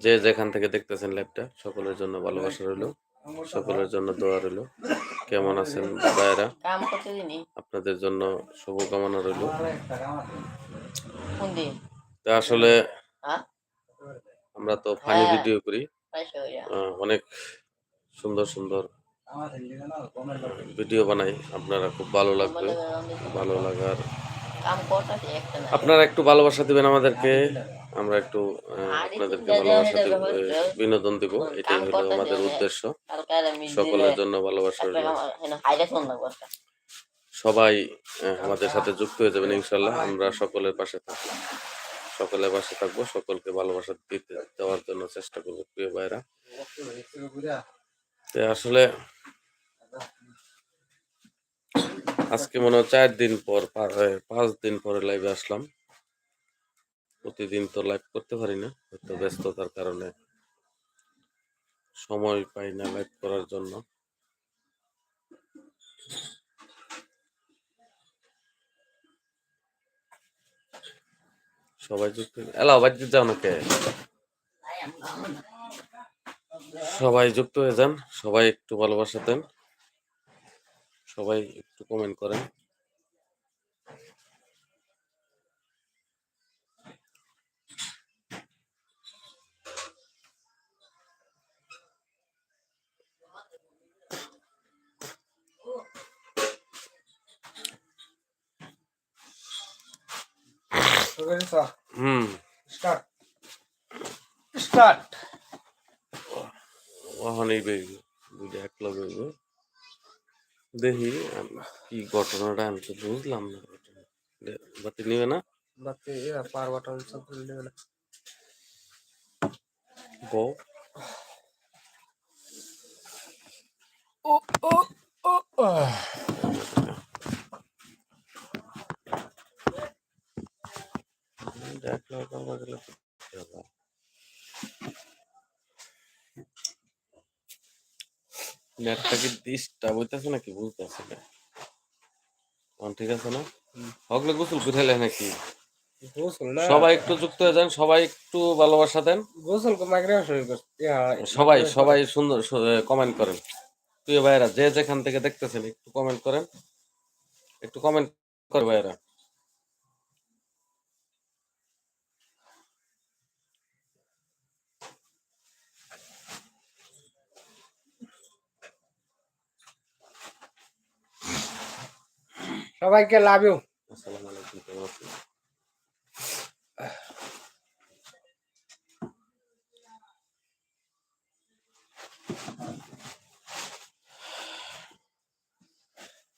যে যেখান থেকে দেখতেছেন লাইভটা সকলের জন্য ভালোবাসা রইল সকলের জন্য দোয়া রইল। কেমন আছেন ভাইয়েরা? দিনি আপনাদের জন্য শুভকামনা রইল। তা আসলে হ্যাঁ? আমরা তো ফানি হ্যাঁ। ভিডিও করি। অনেক সুন্দর সুন্দর ভিডিও বানাই। আপনারা খুব ভালো লাগবে। ভালো লাগার আপনারা একটু ভালোবাসা দিবেন আমাদেরকে। আমরা একটু আপনাদেরকে ভালোবাসা বিনোদন দিব। এটাই হলো আমাদের উদ্দেশ্য। সকলের জন্য ভালোবাসা সবাই আমাদের সাথে যুক্ত হয়ে যাবেন ইনশাল্লাহ। আমরা সকলের পাশে থাকব। সকলের পাশে থাকব সকলকে ভালোবাসা দিতে দেওয়ার জন্য চেষ্টা করব প্রিয় ভাইরা। তো আসলে আজকে মনে হয় চার দিন পর পাঁচ দিন পরে লাইভে আসলাম। প্রতিদিন তো লাইভ করতে পারি না হয়তো ব্যস্ততার কারণে সময় পাই না লাইভ করার জন্য। সবাই যুক্ত এলা বাড়িতে যাও না কে সবাই যুক্ত হয়ে যান সবাই একটু ভালোবাসা দেন সবাই একটু কমেন্ট করেন। হুম স্টার্ট স্টার্ট ওখানেই বেরবে দুইটা এক লগে হইবো। দেখি আম- কি ঘটনাটা আমি তো বুঝলাম না ঘটনা। দে- বাতি নিবে না বাতে এরা পার বাটন সব খুলে দেবে না বউ ও ও ও এক? নেটটা কি ডিস্টার্ব হইতেছে নাকি বুঝতেছে না ঠিক আছে না হগলে গোসল করে নাকি সবাই একটু যুক্ত হয়ে যান সবাই একটু ভালোবাসা দেন গোসল সবাই সবাই সুন্দর কমেন্ট করেন প্রিয় ভাইয়েরা যে যেখান থেকে দেখতেছেন একটু কমেন্ট করেন একটু কমেন্ট করে ভাইয়েরা সবাইকে লাভ ইউ?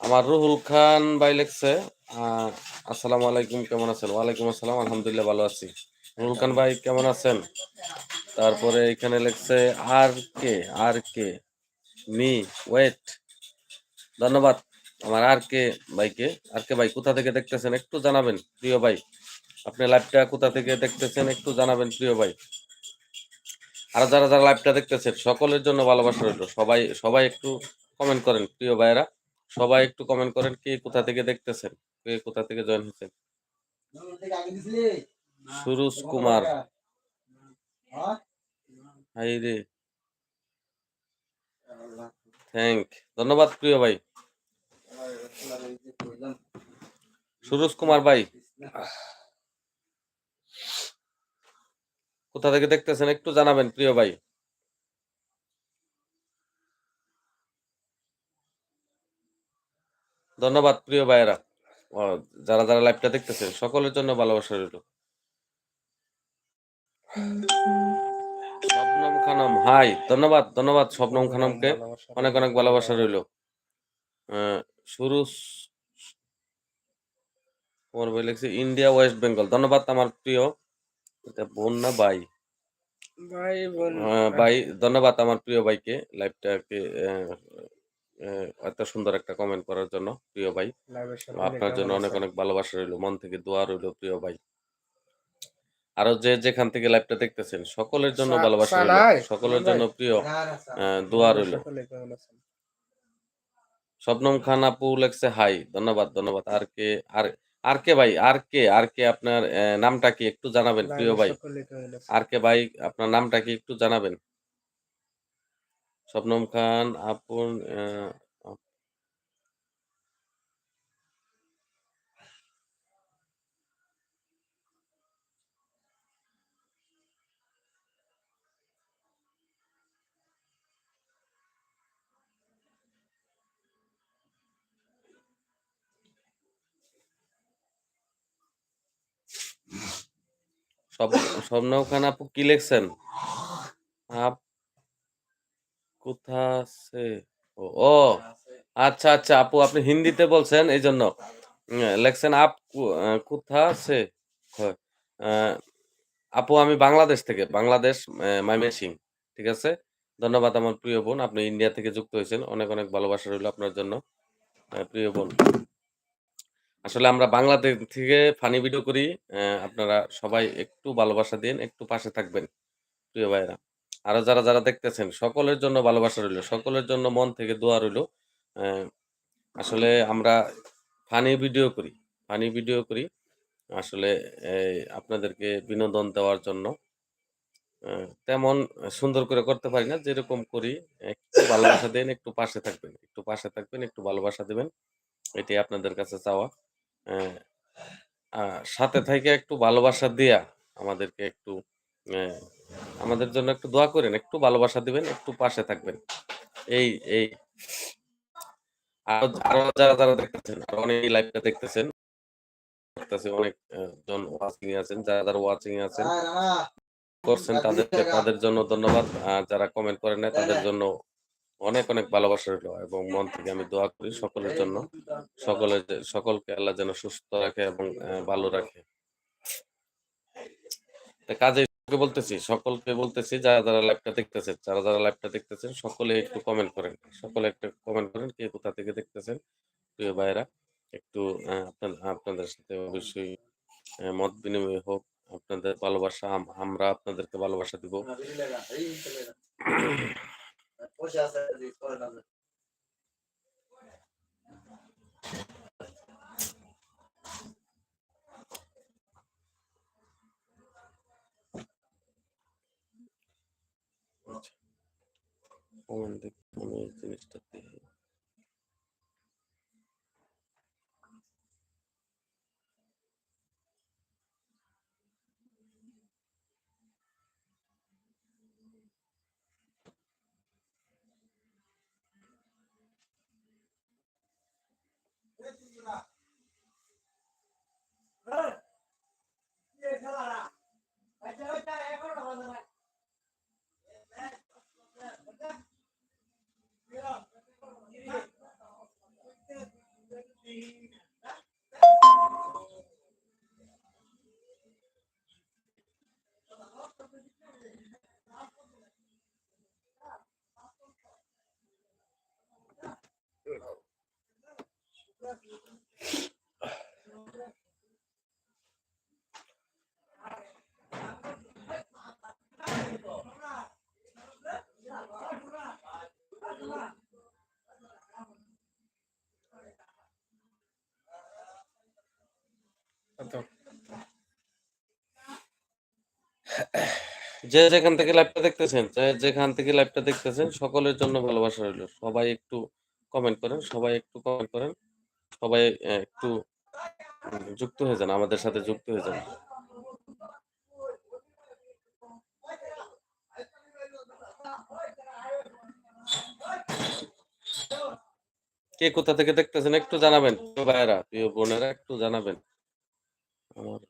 আমার রুহুল খান ভাই লেখছে আসসালামু আলাইকুম, কেমন আছেন? ওয়ালাইকুম আসসালাম, আলহামদুলিল্লাহ ভালো আছি। রুহুল খান ভাই, কেমন আছেন? তারপরে এখানে লেখছে, আর কে আর কে? মি, ওয়েট, ধন্যবাদ। আমার আর কে ভাইকে, আর কে ভাই, কোথা থেকে দেখতেছেন একটু জানাবেন, প্রিয় ভাই। আপনি লাইভটা কোথা থেকে দেখতেছেন একটু জানাবেন, প্রিয় ভাই। আর যারা যারা লাইভটা দেখতেছেন, সকলের জন্য ভালোবাসা রইল। সবাই সবাই একটু কমেন্ট করেন, প্রিয় ভাইয়েরা। সবাই একটু কমেন্ট করেন কে কোথা থেকে দেখতেছেন, কে কোথা থেকে জয়েন হয়েছেন। সুরজ কুমার। হাই রে। থ্যাংক ধন্যবাদ, প্রিয় ভাই। সুরজ কুমার ভাই। কোথা থেকে দেখতেছেন একটু জানাবেন প্রিয় ভাই। ধন্যবাদ প্রিয় ভাইয়েরা। যারা যারা লাইভটা দেখতেছেন সকলের জন্য ভালোবাসা রইল। স্বপ্নম খানম হাই ধন্যবাদ ধন্যবাদ স্বপ্নম খানমকে। অনেক অনেক ভালোবাসা রইল। শুরু তোমার বই লিখছে ইন্ডিয়া ওয়েস্ট বেঙ্গল। ধন্যবাদ আমার প্রিয়। এটা বোন না ভাই? ভাই ভাই ধন্যবাদ আমার প্রিয় ভাইকে লাইভটাকে এত সুন্দর একটা কমেন্ট করার জন্য প্রিয় ভাই। আপনার জন্য অনেক অনেক ভালোবাসা রইল মন থেকে দোয়া রইল প্রিয় ভাই। আরও যে যেখান থেকে লাইভটা দেখতেছেন সকলের জন্য ভালোবাসা রইল সকলের জন্য প্রিয় দোয়া রইল? শবনম খান আপু লেখছে হাই ধন্যবাদ ধন্যবাদ। আর কে আর আর কে ভাই? আর কে? আর কে আপনার আহ, নামটা কি একটু জানাবেন প্রিয় ভাই? আর কে ভাই আপনার নামটা কি একটু জানাবেন? শবনম খান আপন আহ, খান আপু কি লিখছেন? আপ কোথা সে ও আচ্ছা আচ্ছা আপু আপনি হিন্দিতে বলছেন এই জন্য লেখছেন আপ কোথা। আহ, আপু আমি বাংলাদেশ থেকে বাংলাদেশ মাইমেসিং ঠিক আছে? ধন্যবাদ আমার প্রিয় বোন আপনি ইন্ডিয়া থেকে যুক্ত হয়েছেন অনেক অনেক ভালোবাসা রইল আপনার জন্য। প্রিয় বোন। আসলে আমরা বাংলাদেশ থেকে ফানি ভিডিও করি আপনারা সবাই একটু ভালোবাসা দিন, একটু পাশে থাকবেন, প্রিয় ভাইরা আরও যারা যারা দেখতেছেন, সকলের জন্য ভালোবাসা রইল, সকলের জন্য মন থেকে দোয়া রইল। আসলে আমরা ফানি ভিডিও করি ফানি ভিডিও করি, আসলে আপনাদেরকে বিনোদন দেওয়ার জন্য। তেমন সুন্দর করে করতে পারি না, যেরকম করি, একটু ভালোবাসা দেন, একটু পাশে থাকবেন, একটু পাশে থাকবেন, একটু ভালোবাসা দেবেন এটি আপনাদের কাছে চাওয়া। সাথে থেকে একটু ভালোবাসা দিয়া আমাদেরকে একটু আমাদের জন্য একটু দোয়া করেন একটু ভালোবাসা দিবেন একটু পাশে থাকবেন। এই এই আরও আরও যারা যারা দেখতেছেন আরও অনেক লাইভটা দেখতেছেন অনেক জন ওয়াচিং আছেন যারা যারা ওয়াচিং আছেন করছেন তাদের তাদের জন্য ধন্যবাদ। আর যারা কমেন্ট করেন না তাদের জন্য অনেক অনেক ভালোবাসা রইল এবং মন থেকে আমি দোয়া করি সকলের জন্য। সকলের যে- সকলকে আল্লাহ যেন সুস্থ রাখে এবং ভালো রাখে। কাজে বলতেছি, সকলকে বলতেছি, যারা যারা লাইভটা দেখতেছেন, যারা যারা লাইভটা দেখতেছেন, সকলে একটু কমেন্ট করেন। সকলে একটু কমেন্ট করেন কে কোথা থেকে দেখতেছেন। প্রিয় ভাইরা একটু আপনাদের সাথে অবশ্যই মত বিনিময় হোক, আপনাদের ভালোবাসা আমরা আপনাদেরকে ভালোবাসা দিব। কমেন্ট দেখি আমি এই জিনিসটা দেখি কত যে যেখান থেকে লাইভটা দেখতেছেন যেখান থেকে লাইভটা দেখতেছেন, সকলের জন্য ভালোবাসা রইল। সবাই একটু কমেন্ট করেন, সবাই একটু কমেন্ট করেন, সবাই একটু যুক্ত হয়ে যান, আমাদের সাথে যুক্ত হয়ে যান। কে কোথা থেকে দেখতেছেন একটু জানাবেন ভাইয়েরা, প্রিয় বোনেরা, একটু জানাবেন। আমার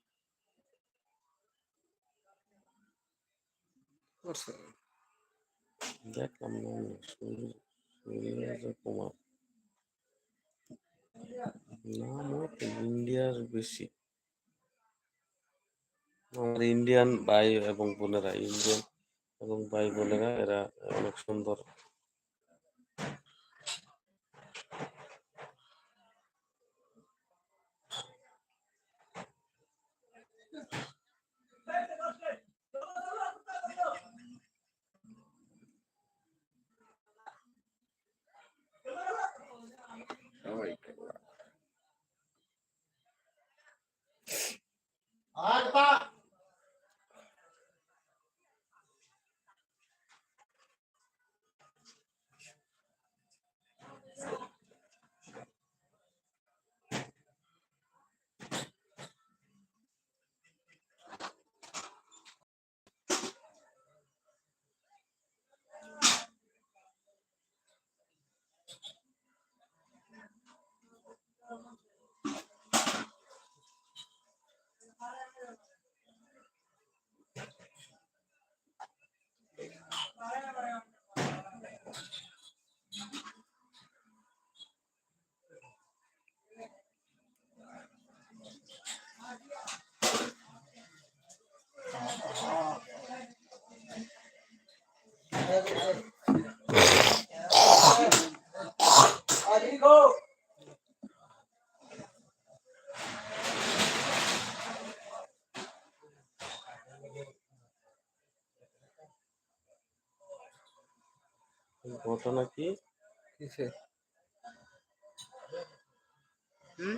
করছে দেখলাম না আমি, সূর্য- সূর্য কুমার নাম হয়তো ইন্ডিয়ার বেশি আমার ইন্ডিয়ান ভাই এবং বোনেরা ইন্ডিয়ান এবং ভাই বোনেরা এরা অনেক সুন্দর હાથ પા ঘটনা কি কিসে হুম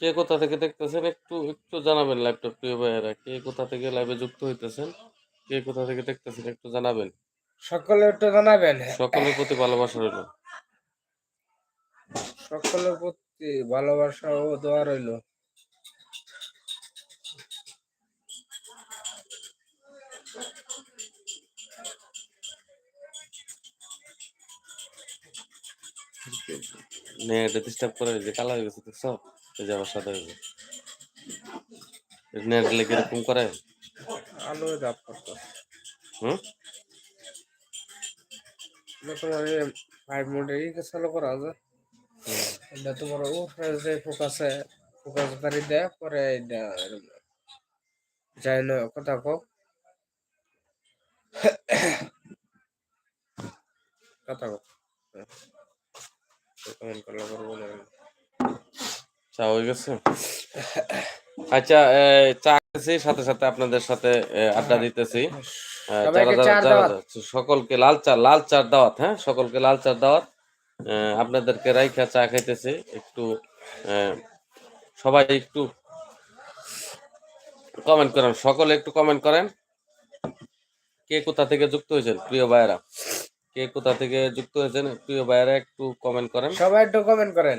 কে কোথা থেকে দেখতেছেন একটু একটু জানাবেন লাইভটা প্রিয় ভাইয়েরা কে কোথা থেকে লাইভে যুক্ত হইতেছেন কে কোথা থেকে দেখতেছেন একটু জানাবেন। সকলে একটু জানাবেন। সকলের প্রতি ভালোবাসা রইল। সকলের প্রতি ভালোবাসা ও দোয়া রইল। নেট ডিস্টার্ব করে যে কালা হয়ে গেছে দেখছ? এই যে আবার সাদা হয়ে গেছে নেট লেগে এরকম করে? আলো দাপ করতো হুম? তোমার ফাইভ মোডে চালু করা যায় এটা তোমার উপরে যে ফোকাসে ফোকাস বাড়ি দেয় পরে এটা যাই না কথা কো কথা কো কমেন্ট করলে করব না। চা হয়ে গেছে আচ্ছা চা খেয়েছি সাথে সাথে আপনাদের সাথে আড্ডা দিতেছি। চার যারা দাওয়াত। সকলকে লাল চা লাল চার দাওয়াত হ্যাঁ? সকলকে লাল চার দাওয়াত। আপনাদেরকে রাইখা চা খাইতেছি। একটু সবাই একটু কমেন্ট করেন। সকলে একটু কমেন্ট করেন। কে কোথা থেকে যুক্ত হয়েছেন প্রিয় ভাইয়েরা? কে কোথা থেকে যুক্ত হয়েছেন প্রিয় ভাইয়েরা একটু কমেন্ট করেন। সবাই একটু কমেন্ট করেন।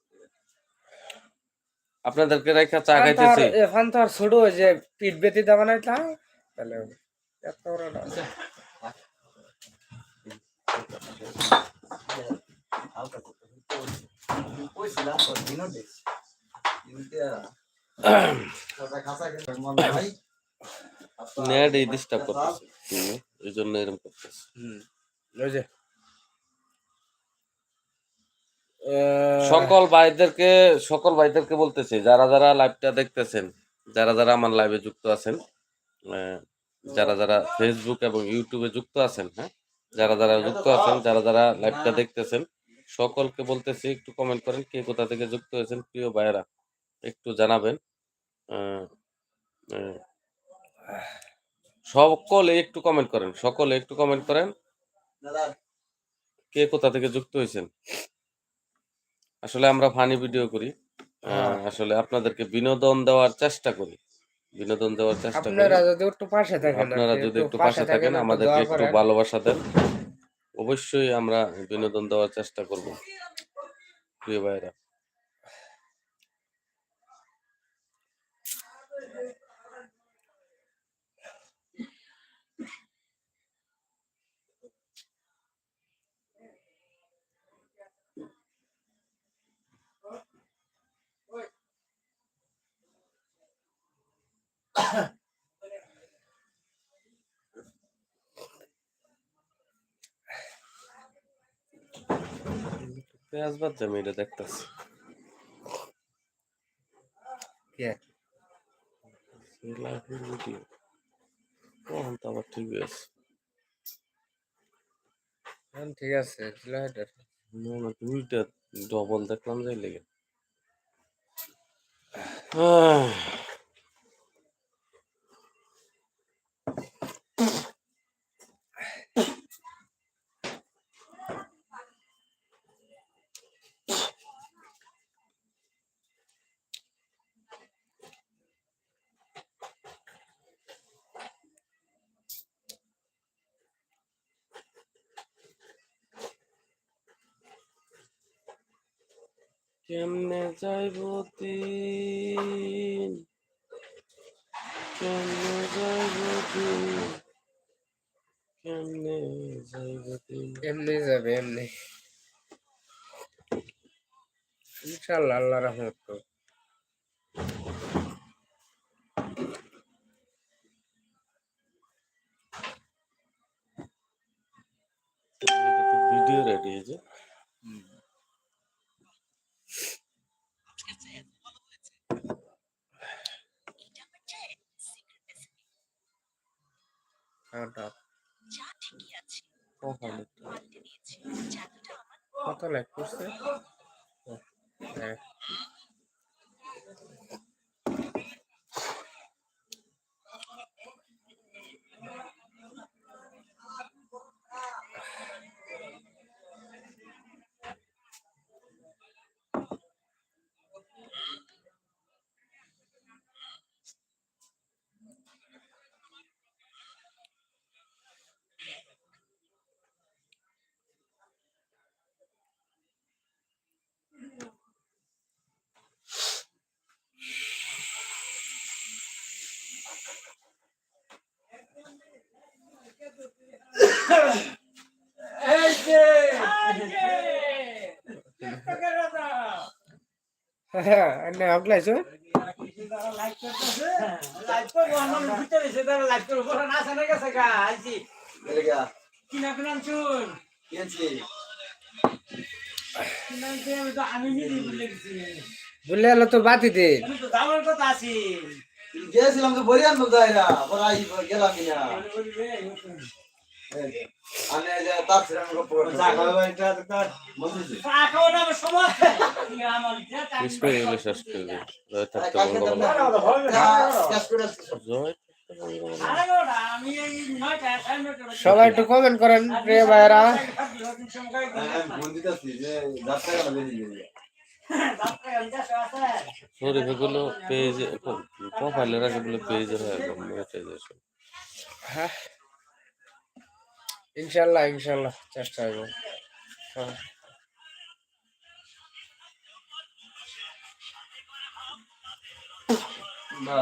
আপনাদেরকে রাইখা চা খাইতেছি। এ ফান তো আর ছোট যে পিঠ বেতি দেওয়া নাই তা তাহলে এত মন ভাই নেট এই ডিস্টার্ব করতেছে এই জন্য এরকম করতেছে। হুম ওই যে সকল ভাইদেরকে সকল ভাইদেরকে বলতেছি, যারা যারা লাইভটা দেখতেছেন, যারা যারা আমার লাইভে যুক্ত আছেন যারা যারা ফেসবুক এবং ইউটিউবে যুক্ত আছেন হ্যাঁ যারা যারা যুক্ত আছেন, যারা যারা লাইভটা দেখতেছেন, সকলকে বলতেছি, একটু কমেন্ট করেন কে কোথা থেকে যুক্ত হয়েছেন, প্রিয় ভাইয়েরা, একটু জানাবেন সকলে একটু কমেন্ট করেন, সকলে একটু কমেন্ট করেন, কে কোথা থেকে যুক্ত হয়েছেন? আসলে আমরা ফানি ভিডিও করি। আহ, আসলে আপনাদেরকে বিনোদন দেওয়ার চেষ্টা করি। বিনোদন দেওয়ার চেষ্টা করি। আপনারা যদি একটু পাশে থাকেন আপনারা যদি একটু পাশে থাকেন আমাদেরকে একটু ভালোবাসা দেন। অবশ্যই আমরা বিনোদন দেওয়ার চেষ্টা করব। প্রিয় ভাইরা পেঁয়াজ বাদ আমি এটা দেখতেছি। তখন তো আবার ঠিক আছে। ঠিক আছে না না দুইটা ডবল দেখলাম যাই লেগে। কেমনে যাইব দিন? কেমনে যাইব দিন? কেমনে যাইব দিন? এমনি যাবে এমনি। ইনশাল্লাহ আল্লাহ রহমত করবে। ভিডিও রেডি হয়েছে। খাওয়াটা কপালে কত লাইক করছে? হ্যাঁ এনে আগলাইছো এলে গা কিনছি বললে এলো তো বাতি দে। গেছিলাম তো এরা পরে আই গেলাম কিনা। আমি যে তার ছিলাম গপ্প করতে বলতেছি পুষ্পে এগুলো শেষ করে দিই জয় থাকতে কালকে তো বঙ্গবন্ধু ক্যাশ করে জয় সবাই একটু কমেন্ট করেন প্রিয় ভাইরা আমি ফোন দিতেছি যে যাত্রা গেল বেরিয়ে গেল শরীফ এগুলো পেজে প্রোফাইলের আগে বলে পেজে হয়ে হ্যাঁ। ইনশাল্লাহ ইনশাল্লাহ চেষ্টা হইব হ্যাঁ। বা।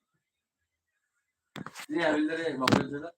Diğerleri bakıyor